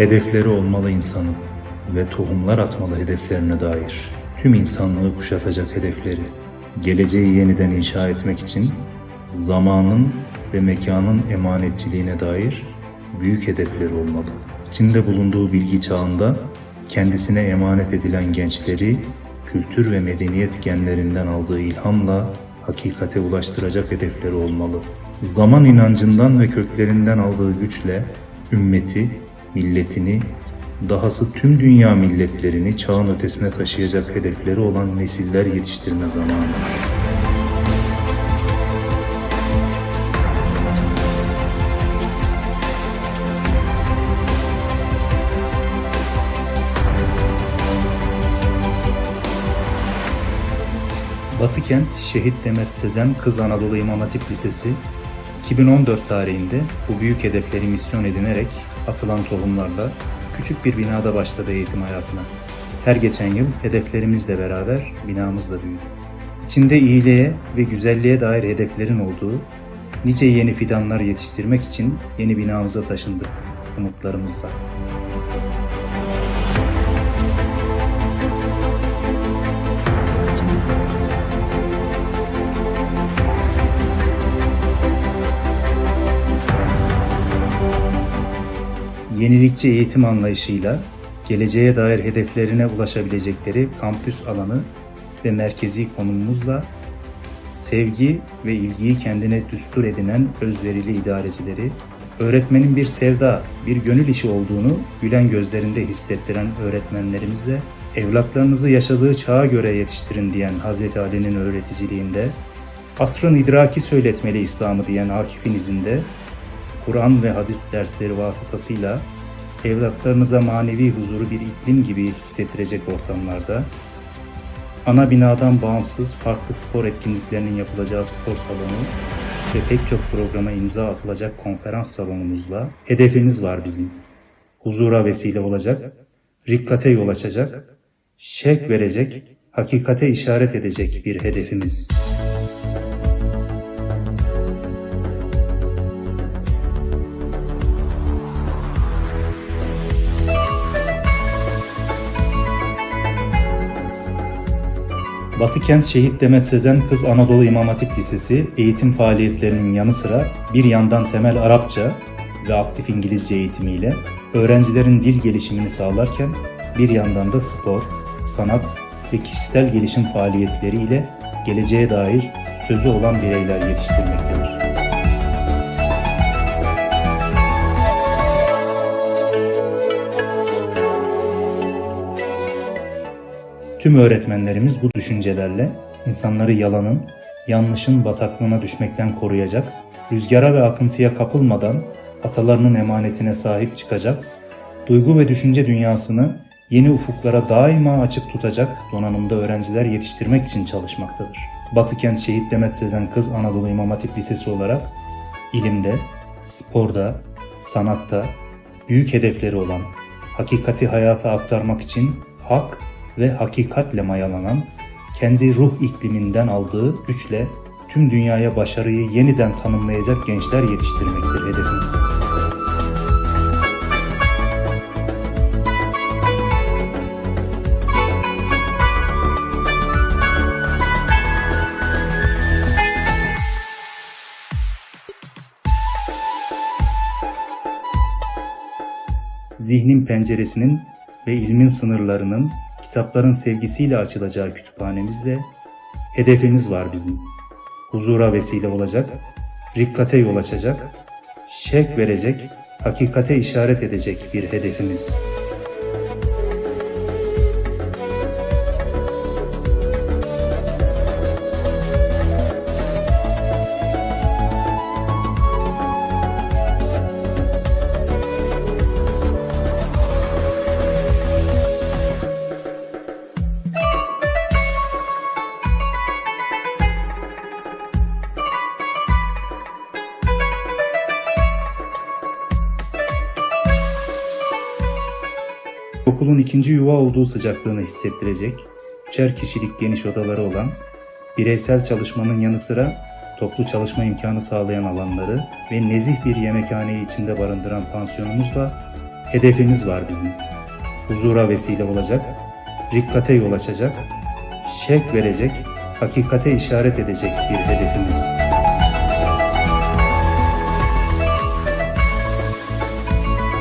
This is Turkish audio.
Hedefleri olmalı insanın ve tohumlar atmalı hedeflerine dair. Tüm insanlığı kuşatacak hedefleri. Geleceği yeniden inşa etmek için zamanın ve mekanın emanetçiliğine dair büyük hedefleri olmalı. İçinde bulunduğu bilgi çağında kendisine emanet edilen gençleri kültür ve medeniyet genlerinden aldığı ilhamla hakikate ulaştıracak hedefleri olmalı. Zaman inancından ve köklerinden aldığı güçle ümmeti, milletini, dahası tüm dünya milletlerini çağın ötesine taşıyacak hedefleri olan nesiller yetiştirme zamanı. Batıkent Şehit Demet Sezen Kız Anadolu İmam Hatip Lisesi 2014 tarihinde bu büyük hedefleri misyon edinerek atılan tohumlarla küçük bir binada başladı eğitim hayatına. Her geçen yıl hedeflerimizle beraber binamız da büyüdü. İçinde iyiliğe ve güzelliğe dair hedeflerin olduğu nice yeni fidanlar yetiştirmek için yeni binamıza taşındık umutlarımızla. Yenilikçi eğitim anlayışıyla geleceğe dair hedeflerine ulaşabilecekleri kampüs alanı ve merkezi konumumuzla sevgi ve ilgiyi kendine düstur edinen özverili idarecileri, öğretmenin bir sevda, bir gönül işi olduğunu gülen gözlerinde hissettiren öğretmenlerimizle evlatlarınızı yaşadığı çağa göre yetiştirin diyen Hz. Ali'nin öğreticiliğinde, asrın idraki söyletmeli İslam'ı diyen Akif'in izinde Kur'an ve hadis dersleri vasıtasıyla evlatlarınıza manevi huzuru bir iklim gibi hissettirecek ortamlarda, ana binadan bağımsız farklı spor etkinliklerinin yapılacağı spor salonu ve pek çok programa imza atılacak konferans salonumuzla hedefimiz var bizim. Huzura vesile olacak, rikkate yol açacak, şevk verecek, hakikate işaret edecek bir hedefimiz. Batıkent Şehit Demet Sezen Kız Anadolu İmam Hatip Lisesi eğitim faaliyetlerinin yanı sıra bir yandan temel Arapça ve aktif İngilizce eğitimiyle öğrencilerin dil gelişimini sağlarken bir yandan da spor, sanat ve kişisel gelişim faaliyetleriyle geleceğe dair sözü olan bireyler yetiştirmektedir. Tüm öğretmenlerimiz bu düşüncelerle insanları yalanın, yanlışın bataklığına düşmekten koruyacak, rüzgara ve akıntıya kapılmadan atalarının emanetine sahip çıkacak, duygu ve düşünce dünyasını yeni ufuklara daima açık tutacak donanımda öğrenciler yetiştirmek için çalışmaktadır. Batıkent Şehit Demet Sezen Kız Anadolu İmam Hatip Lisesi olarak ilimde, sporda, sanatta büyük hedefleri olan, hakikati hayata aktarmak için hak ve hakikatle mayalanan, kendi ruh ikliminden aldığı güçle tüm dünyaya başarıyı yeniden tanımlayacak gençler yetiştirmektir hedefimiz. Zihnin penceresinin ve ilmin sınırlarının kitapların sevgisiyle açılacağı kütüphanemizle hedefimiz var bizim. Huzura vesile olacak, rikkate yol açacak, şevk verecek, hakikate işaret edecek bir hedefimiz. Okulun ikinci yuva olduğu sıcaklığını hissettirecek, üçer kişilik geniş odaları olan, bireysel çalışmanın yanı sıra toplu çalışma imkanı sağlayan alanları ve nezih bir yemekhaneyi içinde barındıran pansiyonumuzla hedefimiz var bizim. Huzura vesile olacak, rikkate yol açacak, şevk verecek, hakikate işaret edecek bir hedefimiz.